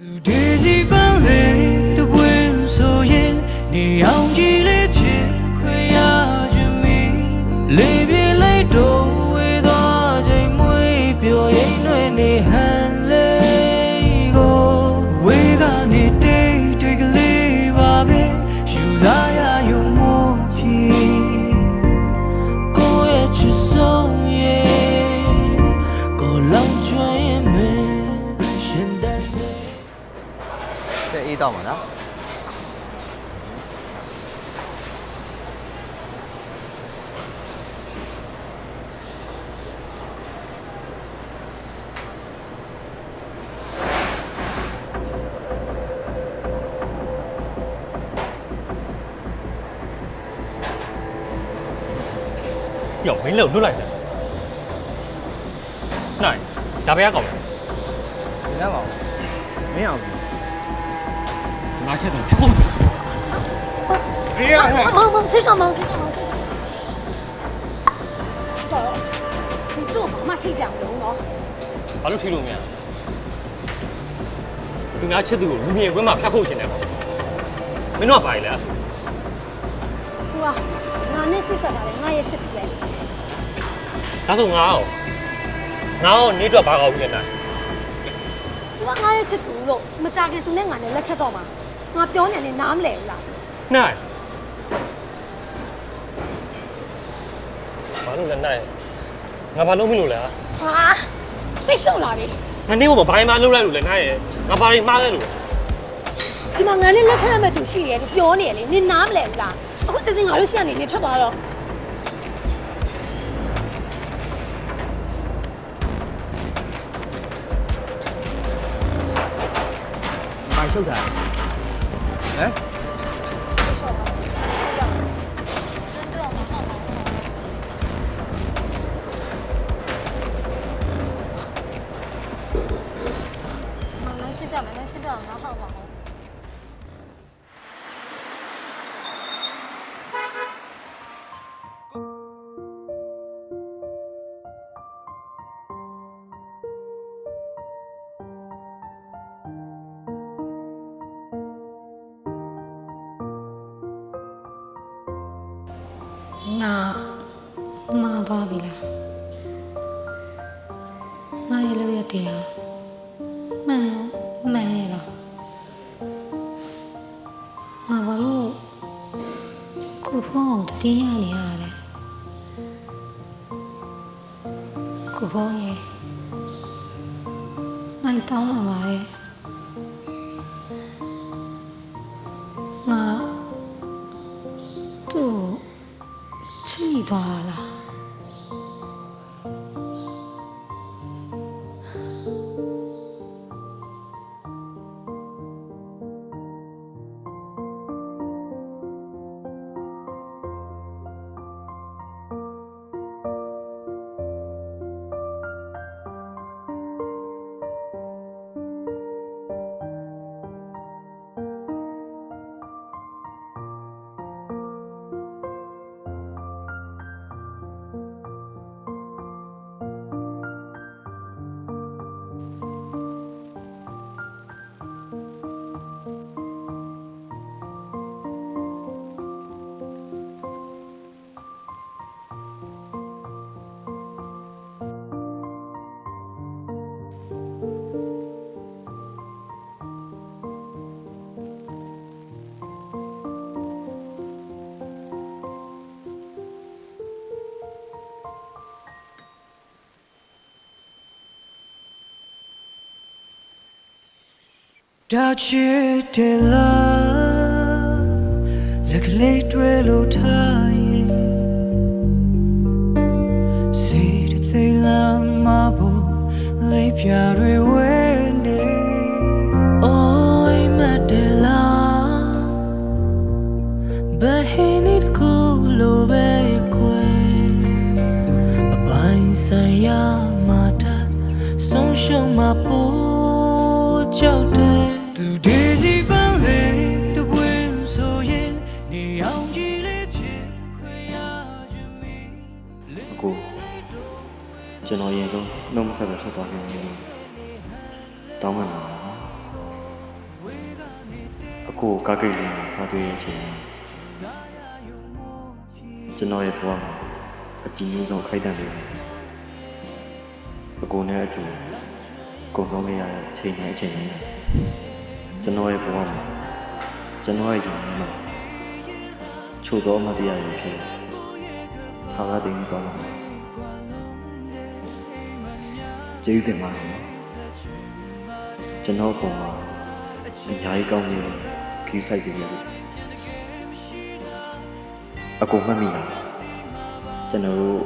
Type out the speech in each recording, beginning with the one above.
သူဒီစီပ တဲ့အေးတော့မှာနော်ယောမင်းလည်းလွတ်လိုက်စမ်းနိုင် ဒါပဲကောင်းတယ် ညမောင်မင်းအောင်ပြီ ငါချက်တော့ဖြစ်ဖို့ အေးရဟဲ့ 毛毛谁上毛谁上毛谁上毛？到了，你做妈妈谁讲容咯？ ဘာလို့ထိလို့မရသူများချစ်သူကိုလူမြင်ကွင်းမှာဖျက်ဖို့ရှင်တယ်ပေါ့မင်းတို့ကပါရလဲအဲ့ဆို 对吧？俺那谁说的嘞？俺也吃土嘞。 ဒါဆိုငါအောင်ငါအောင်နေတော့ဘာကောင်းဘူးလဲနိုင် 对吧？俺也吃土咯，没加给土那俺那来看到嘛？俺表娘 ငါပြောနေတယ်နားမလဲဘူးလားနိုင်ဘာလို့လဲနိုင်ငါဘာလုပ်မိလို့လဲဟာစိတ်ရှုပ်လာပြီငါနေဘောဘာမှမလုပ်လိုက်လို့လဲနိုင်ရယ်ငါဘာတွေမှားခဲ့လို့လဲဒီမှာငါနဲ့လက်ထပ်ရမဲ့သူရှိတယ်လို့ပြောနေရလေနင်နားမလဲဘူးလားအခုတစင်းငါတို့ရှက်နေနေထွက်သွားတော့ဘာရှုပ်တာလဲ မ်မနရှင်းပြမယ်နရှင်းပြမှာ ငါမှားသွားပြီလားငါရဲ့လို့ရတရားမှန်မှန်ရလားငါဘာလို့ကိုဖုန်းကိုတတိယနေရတယ်ကိုဖုန်းရဲ့နိုင်တောင်းလာပါရဲ့ ချီသွားလား ဒါချစ်တယ်လားလက်ကလေးတွေ့လို့ထားရင်စိတ်သိမ်းလာမှာဖို့လေးပြတွေဝဲနေအိုးအိမ်မက်တယ်လားဘယ်ဟင်းနေတကူလိုပဲခွဲအပိုင်းဆိုင်ရမှာတာဆုံးရှုံးမှာပို့ကြောက်တယ် သူဒီစီပန်းလေတပွင့်ဆိုရင်နေအောင်ကြည့်လေးဖြစ်ခွေရခြင်းမီအကိုကျွန်တော်ရင်ဆုံးနှုတ်မဆက်ပဲထွက်သွားခဲ့တယ်တောင်းမှန်ပါပါကိုယ်ကားကိတ်လေးမှာစားသွေးရဲ့အချိန်မှာကျွန်တော်ရဲ့ဘဝမှာအကြည့်မျိုးဆုံးခိုက်တန်လေးပဲအကိုနဲ့အတူကုန်ဆုံးခဲ့ရတဲ့အချိန်နဲ့အချိန်နဲ့ ကျွန်တော်ရဲ့ဘဝမှာကျွန်တော်ရဲ့ရင်ထဲမှာချို့သောအမတရားတွေဖြစ်ထားရတဲ့တော့မှာကျေးဇူးတင်ပါတယ်နော်ကျွန်တော်ပုံမှာအများကြီးကောင်းနေတယ်ခီးဆိုင်ကြည့်ရတယ်အကုန်မှတ်မိလားကျွန်တော်တို့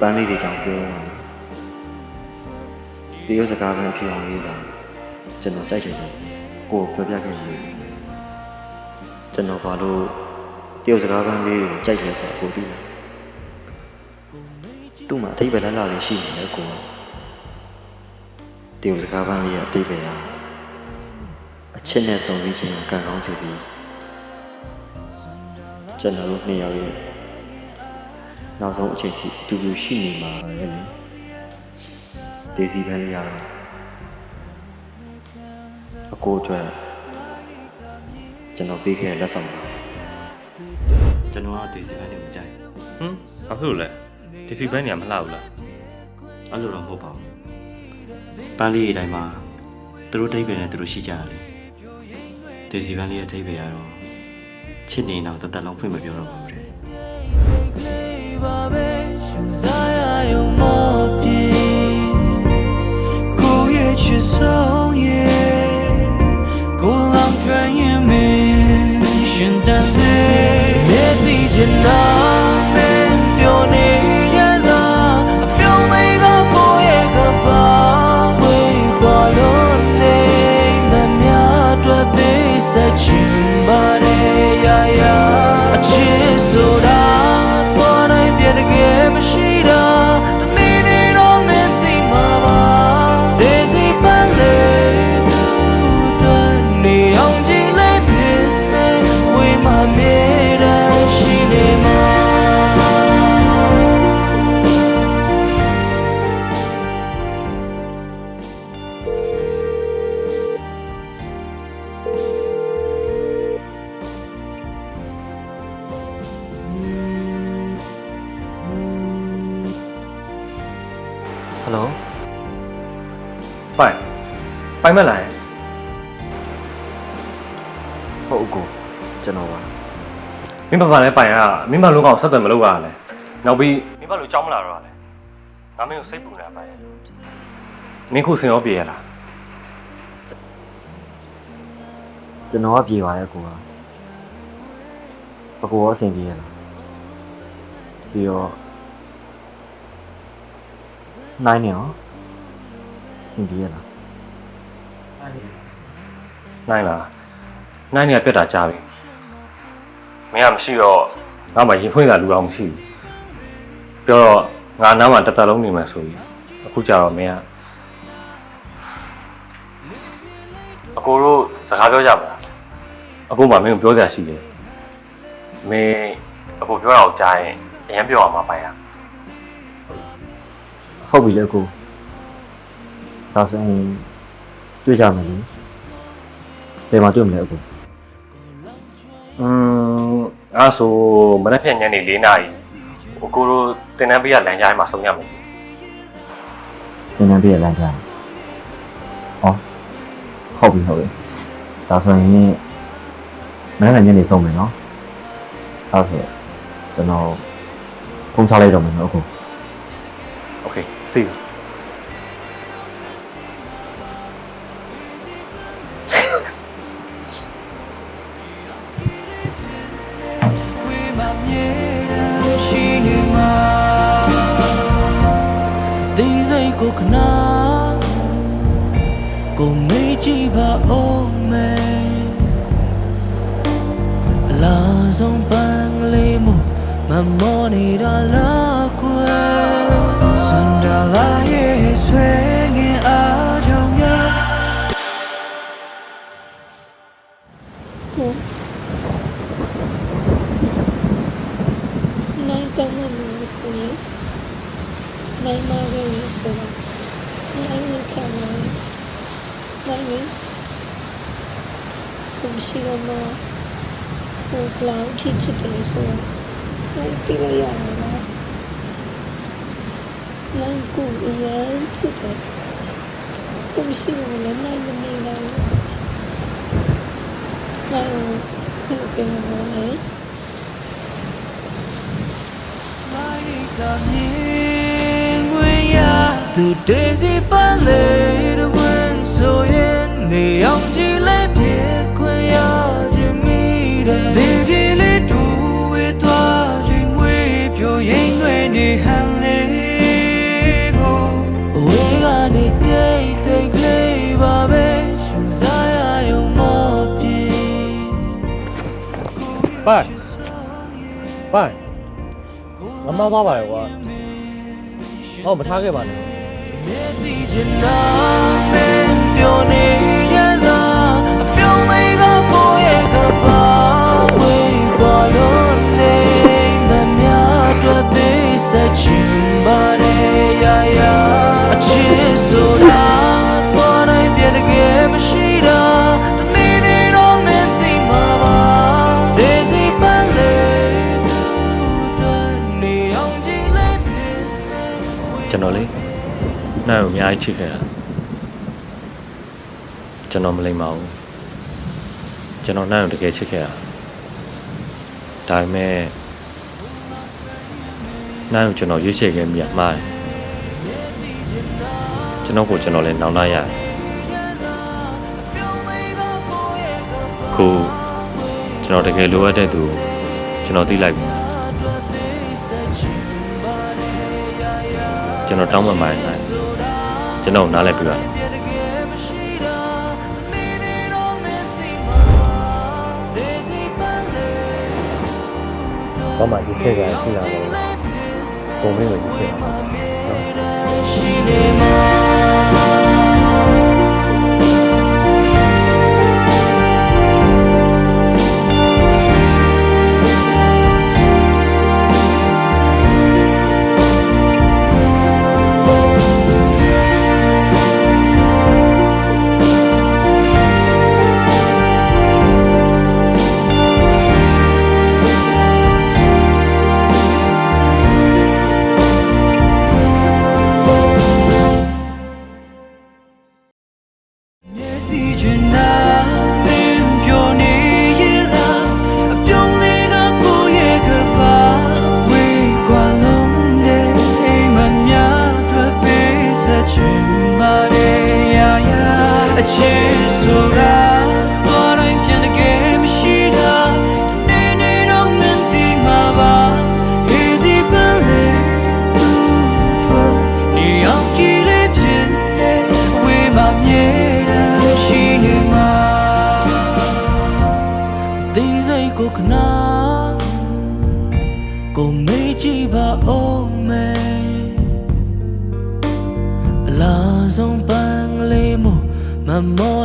ပန်းလေးတွေကြောင့်ပြောရတယ်တရုတ်စကားပဲဖြစ်အောင်လေးပါကျွန်တော်ကြိုက်တယ် ကိုယ်ပြောပြခဲ့ပြီကျွန်တော်ဘာလို့တရုတ်စကားပန်းလေးကိုကြိုက်လဲဆိုတော့ကိုသိတယ်သူ့မှာအထိပ္ပယ်လားလားလေးရှိနေတယ်ကိုတရုတ်စကားပန်းလေးရဲ့အထိပ္ပယ်လားအချစ်နဲ့ဆုံးပြီးခြင်းကံကောင်းစေပြီးကျွန်တော်တို့နှစ်ယောက်ရဲ့နောက်ဆုံးအချိန်ထိအတူတူရှိနေမှာပဲလေဒေစီပန်းလေးရတော့ အကိုအတွက်ကျွန်တော်ပေးခဲ့တဲ့လက်ဆောင်ပါကျွန်တော်ကဒေစီပန်းလေးကိုကြိုက်ဟမ်ဘာဖြစ်လို့လဲဒီစီဘန်းနေမလှဘူးလားအဲ့လိုတော့မဟုတ်ပါဘူးပန်းလေးအတိုင်းမှာသူတို့တိတ်ပင်နဲ့သူတို့ရှိကြတယ်လေဒေစီပန်းလေးရဲ့တိတ်ပင်ကတော့ချစ်နေတော့တသက်လုံးဖွင့်မပြောတော့ပါဘူးတဲ့ပါပဲရှင်စားရရုံမောပြေကိုရဲ့ချစ်ဆုံး င်းရှ ဟယ်လိုပိုင်ပိုင်မလားဟုတ်အကို ကျွန်တော်ပါမင်းဘာမှလည်းပိုင်ကမင်းမလုံးကောင်ဆက်သွယ်မလုပ်ရလဲနောက်ပြီးမင်းဘာလို့ကြောင်းမလာတော့လဲငါမင်းကိုစိတ်ပူနေတာပိုင်မင်းခုစင်ရောပြေရလားကျွန်တော်ကပြေပါရဲ့အကိုကအကိုရောအဆင်ပြေရလားပြီးတော့နိုင်နေရောအဆင်ပြေရလားနိုင်လားနိုင်နေရပြက်တာကြားပြီ မင်းကမရှိတော့ငါမှရင်ဖွင့်တာလူအောင်မရှိဘူးပြောတော့ငါနားမှာတစ်သက်လုံးနေမယ်ဆိုပြီးအခုကြတော့မင်းကအကိုတို့စကားပြောကြပါလားအကိုမှမင်းကိုပြောစရာရှိတယ်မင်းအကိုပြောတာကိုကြားရင်အရင်ပြောအောင်မပိုင်ရဟုတ်ပြီလေအကိုဒါဆိုရင်တွေ့ကြမယ်လေဘယ်မှာတွေ့မလဲအကိုอืม အဲ့ဆိုမနေ့ဖြန်ညနေ၄နာရီဟိုကိုတို့တင်တန်းပေးရလမ်းကြားမှာဆုံးရမယ်နည်းနည်းပြည့်လမ်းကြတယ်ဟောဟုတ်ပြီဟုတ်ပြီဒါဆိုရင်မနေ့ကညနေဆုံးမယ်နော်ဒါဆိုကျွန်တော်ဖုန်းချလိုက်တော့မယ်နော်အကို စိတ်ကိုခဏကိုမေးကြည့်ပါဦးမယ်အလားဆုံးပန်းလေးမို့မမောနေတာလားကွယ်စန္ဒလာရဲ့ဆွဲငင်အားကြော င့်များကိုနိုင်ကမမလို့ကိုရနိုင်မခဲ့ရဆိုတော့နိုင် သူတည်စီပန်းလေတဲ့ဝင်ဆိုရင်နေအောင်ကြည့်လိုက်ဖြစ်ခွင့်ရခြင်းမိတဲ့လေပြေလေးတူဝေးသွားခြင်းဝေးပြိုရင်တွေနေဟန်လေးကိုအဝေးကနေတိတ်တိတ်ကလေးပါပဲရှင်စားရရုံမောပြေပိုင်ပိုင်ငါမသွားပါရဲ့ကွာဟောမထားခဲ့ပါနဲ့မြဲတည်ချင်တာမင်း ပြောနေရလားအပြုံးလေးကကိုယ့်ရဲ့ကပါ နိုင်ကိုအများကြီးချစ်ခဲ့တာကျွန်တော်မလိမ္မာဘူးကျွန်တော်နိုင်ကိုတကယ်ချစ်ခဲ့တာဒါပေမဲ့နိုင်ကိုကျွန်တော်ရွေးချယ်ခဲ့မိရမှားတယ်ကျွန်တော်ကိုကျွန်တော်လည်းနောင်နာရတယ်ခုကျွန်တော်တကယ်လိုအပ်တဲ့သူကိုကျွန်တော်သိလိုက်ပြီကျွန်တော်တောင်းပန်ပါတယ်နိုင် ကျွန်တော်ကိုနားလည်ပြပါဘာမှရွေးချယ်ကြရရှိတာလည်းပုံမင်းကိုရွေးချယ်တာနော် မို့